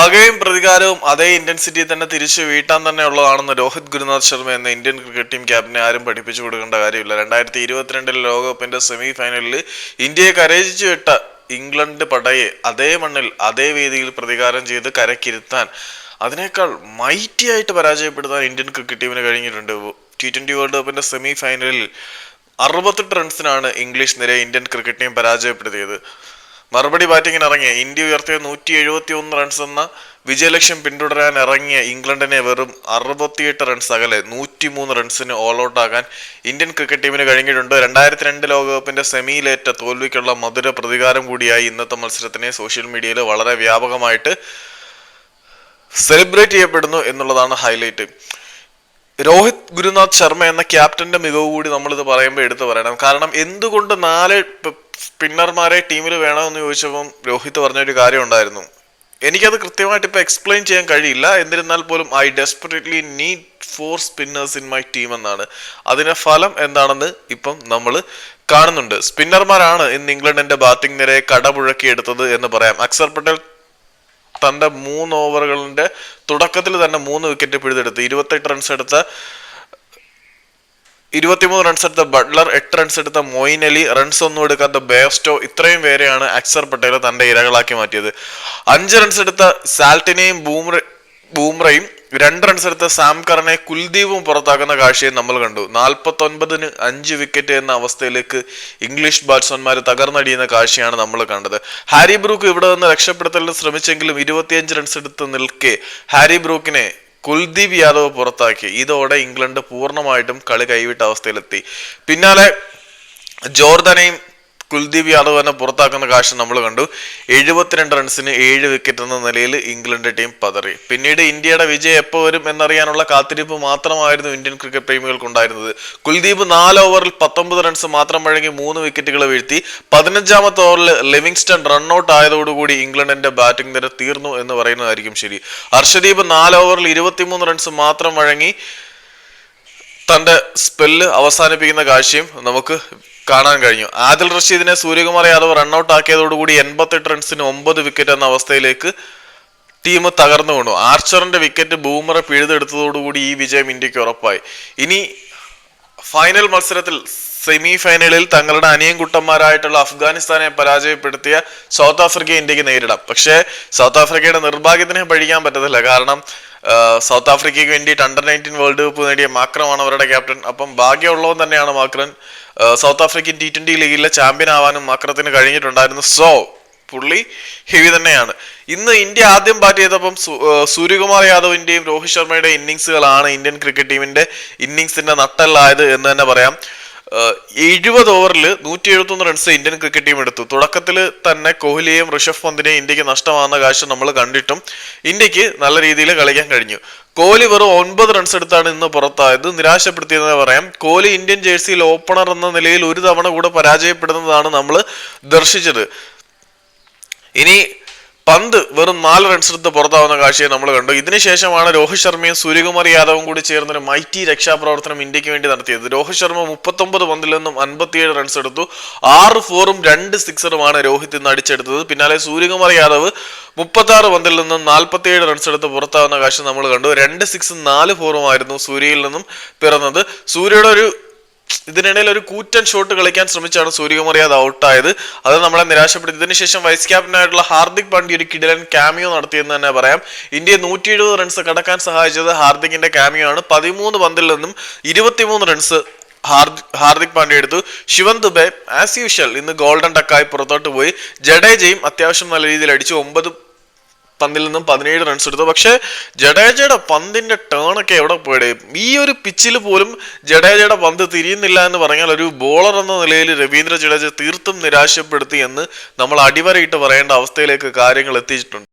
പകയും പ്രതികാരവും അതേ ഇന്റൻസിറ്റി തന്നെ തിരിച്ചു വീട്ടാൻ തന്നെ ഉള്ളതാണെന്ന് രോഹിത് ഗുരുനാഥ് ശർമ്മ എന്ന ഇന്ത്യൻ ക്രിക്കറ്റ് ടീം ക്യാപ്റ്റനെ ആരും പഠിപ്പിച്ചു കൊടുക്കേണ്ട കാര്യമില്ല. രണ്ടായിരത്തി ഇരുപത്തിരണ്ടിൽ ലോകകപ്പിന്റെ സെമി ഫൈനലിൽ ഇന്ത്യയെ കരയിച്ചു വിട്ട ഇംഗ്ലണ്ട് പടയെ അതേ മണ്ണിൽ അതേ വേദിയിൽ പ്രതികാരം ചെയ്ത് കരക്കിരുത്താൻ അതിനേക്കാൾ മൈറ്റി ആയിട്ട് പരാജയപ്പെടുത്താൻ ഇന്ത്യൻ ക്രിക്കറ്റ് ടീമിന് കഴിഞ്ഞിട്ടുണ്ട്. ടി ട്വന്റി വേൾഡ് കപ്പിന്റെ സെമി ഫൈനലിൽ അറുപത്തെട്ട് റൺസിനാണ് ഇംഗ്ലീഷ് നിരയെ ഇന്ത്യൻ ക്രിക്കറ്റ് ടീം പരാജയപ്പെടുത്തിയത്. മറുപടി ബാറ്റിങ്ങിന് ഇറങ്ങിയ ഇന്ത്യ ഉയർത്തിയ നൂറ്റി എഴുപത്തി ഒന്ന് റൺസ് എന്ന വിജയലക്ഷ്യം പിന്തുടരാൻ ഇറങ്ങിയ ഇംഗ്ലണ്ടിനെ വെറും അറുപത്തിയെട്ട് റൺസ് അകലെ നൂറ്റിമൂന്ന് റൺസിന് ഓൾ ഔട്ട് ആകാൻ ഇന്ത്യൻ ക്രിക്കറ്റ് ടീമിന് കഴിഞ്ഞിട്ടുണ്ട്. രണ്ടായിരത്തി രണ്ട് ലോകകപ്പിന്റെ സെമിയിലേറ്റ തോൽവിക്കുള്ള മധുര പ്രതികാരം കൂടിയായി ഇന്നത്തെ മത്സരത്തിനെ സോഷ്യൽ മീഡിയയിൽ വളരെ വ്യാപകമായിട്ട് സെലിബ്രേറ്റ് ചെയ്യപ്പെടുന്നു എന്നുള്ളതാണ് ഹൈലൈറ്റ് രോഹിത് ഗുരുനാഥ് ശർമ്മ എന്ന ക്യാപ്റ്റന്റെ മികവ് കൂടി നമ്മളിത് പറയുമ്പോൾ എടുത്തു പറയണം. കാരണം എന്തുകൊണ്ട് നാല് സ്പിന്നർമാരെ ടീമിൽ വേണമെന്ന് ചോദിച്ചപ്പം രോഹിത് പറഞ്ഞൊരു കാര്യം ഉണ്ടായിരുന്നു. എനിക്കത് കൃത്യമായിട്ട് ഇപ്പോൾ എക്സ്പ്ലെയിൻ ചെയ്യാൻ കഴിയില്ല. എന്നിരുന്നാൽ പോലും I desperately need for spinners in my team എന്നാണ്. അതിന്റെ ഫലം എന്താണെന്ന് ഇപ്പം നമ്മൾ കാണുന്നുണ്ട്. സ്പിന്നർമാരാണ് ഇന്ന് ഇംഗ്ലണ്ടിന്റെ ബാറ്റിംഗ് നിരയെ കടപുഴക്കിയെടുത്തത് എന്ന് പറയാം. അക്സർ പട്ടേൽ തന്റെ മൂന്ന് ഓവറുകളിന്റെ തുടക്കത്തിൽ തന്നെ മൂന്ന് വിക്കറ്റ് പിഴുതെടുത്ത് ഇരുപത്തെട്ട് റൺസ് എടുത്ത ഇരുപത്തിമൂന്ന് റൺസ് എടുത്ത ബട്ട്ലർ എട്ട് റൺസ് എടുത്ത മൊയിൻ അലി റൺസ് ഒന്നും എടുക്കാത്ത ബേസ്റ്റോ ഇത്രയും പേരെയാണ് അക്സർ പട്ടേൽ തന്റെ ഇരകളാക്കി മാറ്റിയത്. അഞ്ച് റൺസ് എടുത്ത സാൽട്ടിനെയും ബൂമ്ര ബൂമ്രയും രണ്ട് റൺസ് എടുത്ത സാം കറിനെ കുൽദീപും പുറത്താക്കുന്ന കാഴ്ചയും നമ്മൾ കണ്ടു. നാൽപ്പത്തി ഒൻപതിന് അഞ്ച് വിക്കറ്റ് എന്ന അവസ്ഥയിലേക്ക് ഇംഗ്ലീഷ് ബാറ്റ്സ്മാൻമാർ തകർന്നടിയുന്ന കാഴ്ചയാണ് നമ്മൾ കണ്ടത്. ഹാരി ബ്രൂക്ക് ഇവിടെ നിന്ന് രക്ഷപ്പെടുത്തലിന് ശ്രമിച്ചെങ്കിലും ഇരുപത്തിയഞ്ച് റൺസ് എടുത്ത് നിൽക്കെ ഹാരി ബ്രൂക്കിനെ കുൽദീപ് യാദവ് പുറത്താക്കി. ഇതോടെ ഇംഗ്ലണ്ട് പൂർണമായിട്ടും കളി കൈവിട്ട അവസ്ഥയിലെത്തി. പിന്നാലെ ജോർദനെയും കുൽദീപ് യാദവ് തന്നെ പുറത്താക്കുന്ന കാഴ്ച നമ്മൾ കണ്ടു. എഴുപത്തിരണ്ട് റൺസിന് ഏഴ് വിക്കറ്റ് എന്ന നിലയിൽ ഇംഗ്ലണ്ട് ടീം പതറി. പിന്നീട് ഇന്ത്യയുടെ വിജയം എപ്പോൾ വരും എന്നറിയാനുള്ള കാത്തിരിപ്പ് മാത്രമായിരുന്നു ഇന്ത്യൻ ക്രിക്കറ്റ് പ്രേമികൾക്കുണ്ടായിരുന്നത്. കുൽദീപ് നാല് ഓവറിൽ പത്തൊമ്പത് റൺസ് മാത്രം വഴങ്ങി മൂന്ന് വിക്കറ്റുകൾ വീഴ്ത്തി. പതിനഞ്ചാമത്തെ ഓവറിൽ ലിവിങ്സ്റ്റൺ റൺഔട്ട് ആയതോടുകൂടി ഇംഗ്ലണ്ടിന്റെ ബാറ്റിംഗ് നിര തീർന്നു എന്ന് പറയുന്നതായിരിക്കും ശരി. ഹർഷദീപ് നാല് ഓവറിൽ ഇരുപത്തിമൂന്ന് റൺസ് മാത്രം വഴങ്ങി തന്റെ സ്പെല്ല് അവസാനിപ്പിക്കുന്ന കാഴ്ചയും നമുക്ക് കാണാൻ കഴിഞ്ഞു. ആദിൽ റഷീദിനെ സൂര്യകുമാർ യാദവ് റൺഔട്ട് ആക്കിയതോടുകൂടി എൺപത്തെട്ട് റൺസിന് ഒമ്പത് വിക്കറ്റ് എന്ന അവസ്ഥയിലേക്ക് ടീം തകർന്നു കൊണ്ടു ആർച്ചറിന്റെ വിക്കറ്റ് ബൂമറെ പിഴുതെടുത്തതോടുകൂടി ഈ വിജയം ഇന്ത്യയ്ക്ക് ഉറപ്പായി. ഇനി ഫൈനൽ മത്സരത്തിൽ സെമി ഫൈനലിൽ തങ്ങളുടെ അനിയൻകുട്ടന്മാരായിട്ടുള്ള അഫ്ഗാനിസ്ഥാനെ പരാജയപ്പെടുത്തിയ സൗത്ത് ആഫ്രിക്കയെ ഇന്ത്യയ്ക്ക് നേരിടാം. പക്ഷേ സൗത്ത് ആഫ്രിക്കയുടെ നിർഭാഗ്യത്തിനെ പഴിക്കാൻ പറ്റത്തില്ല. കാരണം സൗത്ത് ആഫ്രിക്കയ്ക്ക് വേണ്ടിയിട്ട് അണ്ടർ നയന്റീൻ വേൾഡ് കപ്പ് നേടിയ മാക്രമാണ് അവരുടെ ക്യാപ്റ്റൻ അപ്പം ഭാഗ്യമുള്ളവൻ തന്നെയാണ് Markram South African T twenty ലീഗിലെ ചാമ്പ്യൻ ആവാനും അക്രത്തിന് കഴിഞ്ഞിട്ടുണ്ടായിരുന്നു. സോ പുള്ളി ഹെവി തന്നെയാണ്. ഇന്ന് ഇന്ത്യ ആദ്യം ബാറ്റ് ചെയ്തപ്പം സൂര്യകുമാർ യാദവിന്റെയും രോഹിത് ശർമ്മയുടെ ഇന്നിങ്സുകളാണ് ഇന്ത്യൻ ക്രിക്കറ്റ് ടീമിന്റെ ഇന്നിങ്സിന്റെ നട്ടല്ലായത് എന്ന് തന്നെ പറയാം. എഴുപത് ഓവറിൽ നൂറ്റി എഴുപത്തൊന്ന് റൺസ് ഇന്ത്യൻ ക്രിക്കറ്റ് ടീം എടുത്തു. തുടക്കത്തിൽ തന്നെ കോഹ്ലിയെയും ഋഷഭ് പന്തിനെയും ഇന്ത്യയ്ക്ക് നഷ്ടമാകുന്ന കാഴ്ച നമ്മൾ കണ്ടിട്ടും. ഇന്ത്യയ്ക്ക് നല്ല രീതിയിൽ കളിക്കാൻ കഴിഞ്ഞു. കോഹ്ലി വെറും ഒൻപത് റൺസ് എടുത്താണ് ഇന്ന് പുറത്തായത്. നിരാശപ്പെടുത്തിയെന്ന് പറയാം. കോഹ്ലി ഇന്ത്യൻ ജേഴ്സിയിൽ ഓപ്പണർ എന്ന നിലയിൽ ഒരു തവണ കൂടെ പരാജയപ്പെടുന്നതാണ് നമ്മൾ ദർശിച്ചത്. ഇനി പന്ത് വെറും നാല് റൺസ് എടുത്ത് പുറത്താവുന്ന കാഴ്ചയെ നമ്മൾ കണ്ടു. ഇതിനുശേഷമാണ് രോഹിത് ശർമ്മയും സൂര്യകുമാർ യാദവും കൂടി ചേർന്നൊരു മൈറ്റി രക്ഷാപ്രവർത്തനം ഇന്ത്യയ്ക്ക് വേണ്ടി നടത്തിയത്. രോഹിത് ശർമ്മ മുപ്പത്തൊമ്പത് പന്തിൽ നിന്നും അൻപത്തിയേഴ് റൺസ് എടുത്തു. ആറ് ഫോറും രണ്ട് സിക്സറുമാണ് രോഹിത് ഇന്ന് അടിച്ചെടുത്തത്. പിന്നാലെ സൂര്യകുമാർ യാദവ് മുപ്പത്തി ആറ് പന്തിൽ നിന്നും നാൽപ്പത്തിയേഴ് റൺസ് എടുത്ത് പുറത്താവുന്ന കാഴ്ച നമ്മൾ കണ്ടു. രണ്ട് സിക്സും നാല് ഫോറുമായിരുന്നു സൂര്യയിൽ നിന്നും പിറന്നത്. സൂര്യയുടെ ഒരു ഇതിനിടയിൽ ഒരു കൂറ്റൻ ഷോട്ട് കളിക്കാൻ ശ്രമിച്ചാണ് സൂര്യകുമാർ അത് ഔട്ടായത് അത് നമ്മളെ നിരാശപ്പെടുത്തി. ഇതിനുശേഷം വൈസ് ക്യാപ്റ്റനായിട്ടുള്ള ഹാർദിക് പാണ്ഡ്യ ഒരു കിടിലൻ ക്യാമിയോ നടത്തിയെന്ന് തന്നെ പറയാം. ഇന്ത്യ നൂറ്റി എഴുപത് റൺസ് കടക്കാൻ സഹായിച്ചത് ഹാർദിക്കിന്റെ ക്യാമിയോ ആണ്. പതിമൂന്ന് പന്തിൽ നിന്നും ഇരുപത്തിമൂന്ന് റൺസ് ഹാർദിക് പാണ്ഡ്യ എടുത്തു. ശിവൻ ദുബെ ആസ് യൂഷ്വൽ ഇന്ന് ഗോൾഡൻ ടക്കായി പുറത്തോട്ട് പോയി. ജഡേജയും അത്യാവശ്യം നല്ല രീതിയിൽ അടിച്ചു. ഒമ്പത് പന്തിൽ നിന്നും പതിനേഴ് റൺസ് എടുത്തു. പക്ഷേ ജഡേജയുടെ പന്തിന്റെ ഒക്കെ എവിടെ പോയിടെ? ഈ ഒരു പിച്ചിൽ പോലും ജഡേജയുടെ പന്ത് തിരിയുന്നില്ല എന്ന് പറഞ്ഞാൽ ഒരു ബോളർ എന്ന നിലയിൽ രവീന്ദ്ര ജഡേജ തീർത്തും നിരാശപ്പെടുത്തി എന്ന് നമ്മൾ അടിവരയിട്ട് പറയേണ്ട അവസ്ഥയിലേക്ക് കാര്യങ്ങൾ എത്തിയിട്ടുണ്ട്.